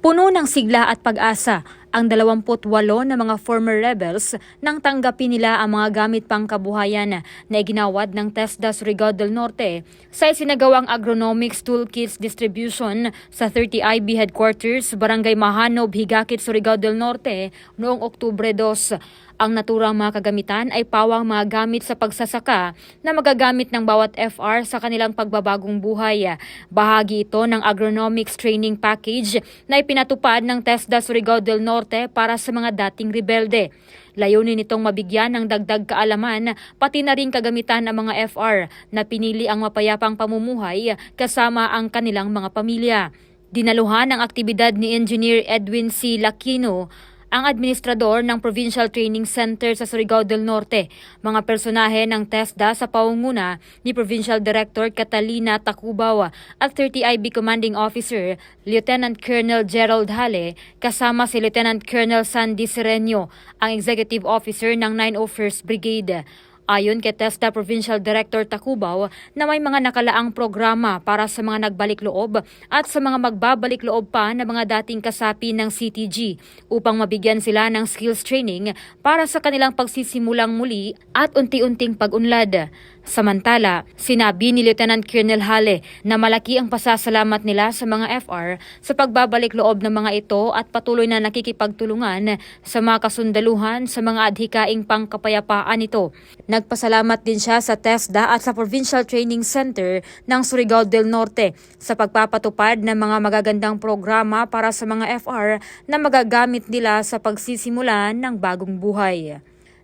Puno ng sigla at pag-asa ang 28 na mga former rebels nang tanggapin nila ang mga gamit pang kabuhayan na iginawad ng TESDA Surigao del Norte sa isinagawang agronomics toolkits distribution sa 30IB headquarters Barangay Mahanob, Higakit, Surigao del Norte noong Oktubre 2. Ang naturang mga kagamitan ay pawang mga gamit sa pagsasaka na magagamit ng bawat FR sa kanilang pagbabagong buhay. Bahagi ito ng agronomics training package na ipinatupad ng TESDA Surigao del Norte para sa mga dating rebelde. Layunin nitong mabigyan ng dagdag kaalaman pati na rin kagamitan ng mga FR na pinili ang mapayapang pamumuhay kasama ang kanilang mga pamilya. Dinaluhan ang aktibidad ni Engineer Edwin C. Lakino ang administrador ng Provincial Training Center sa Surigao del Norte, mga personahe ng TESDA sa paunguna ni Provincial Director Catalina Tacubaw at 30IB Commanding Officer Lieutenant Colonel Gerald Hale kasama si Lieutenant Colonel Sandy Sereño, ang Executive Officer ng 901st Brigade. Ayon kay TESDA Provincial Director Tacubaw na may mga nakalaang programa para sa mga nagbalik loob at sa mga magbabalik loob pa na mga dating kasapi ng CTG upang mabigyan sila ng skills training para sa kanilang pagsisimulang muli at unti-unting pag-unlad. Samantala, sinabi ni Lieutenant Colonel Hale na malaki ang pasasalamat nila sa mga FR sa pagbabalik loob ng mga ito at patuloy na nakikipagtulungan sa mga kasundaluhan sa mga adhikaing pangkapayapaan ito. Nagpasalamat din siya sa TESDA at sa Provincial Training Center ng Surigao del Norte sa pagpapatupad ng mga magagandang programa para sa mga FR na magagamit nila sa pagsisimula ng bagong buhay.